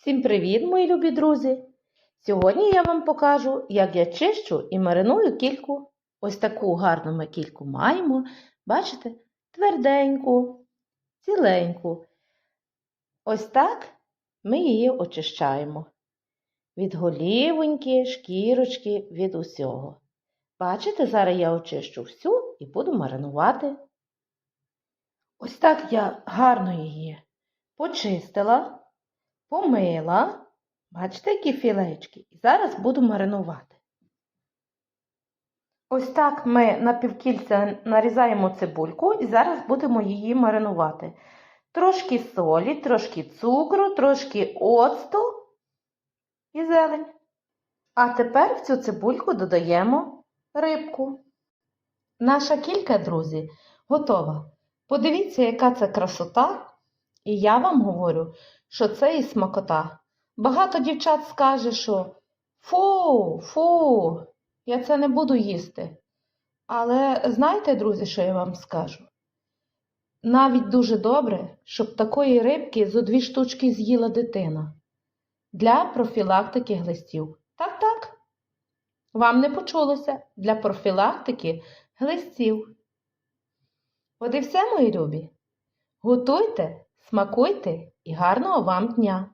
Всім привіт, мої любі друзі! Сьогодні я вам покажу, як я чищу і мариную кільку. Ось таку гарну ми кільку маємо. Бачите? Тверденьку, ціленьку. Ось так ми її очищаємо. Від голівоньки, шкірочки, від усього. Бачите, зараз я очищу всю і буду маринувати. Ось так я гарно її почистила помила. Бачите, які філечки? І зараз буду маринувати. Ось так ми на півкільця нарізаємо цибульку і зараз будемо її маринувати. Трошки солі, трошки цукру, трошки оцту і зелень. А тепер в цю цибульку додаємо рибку. Наша кілька, друзі, готова. Подивіться, яка це красота. І я вам говорю, що це і смакота. Багато дівчат скаже, що фу, фу, я це не буду їсти. Але знаєте, друзі, що я вам скажу? Навіть дуже добре, щоб такої рибки зо дві штучки з'їла дитина для профілактики глистів. Так, так. Вам не почулося для профілактики глистів. От і все, мої любі. Готуйте, смакуйте і гарного вам дня!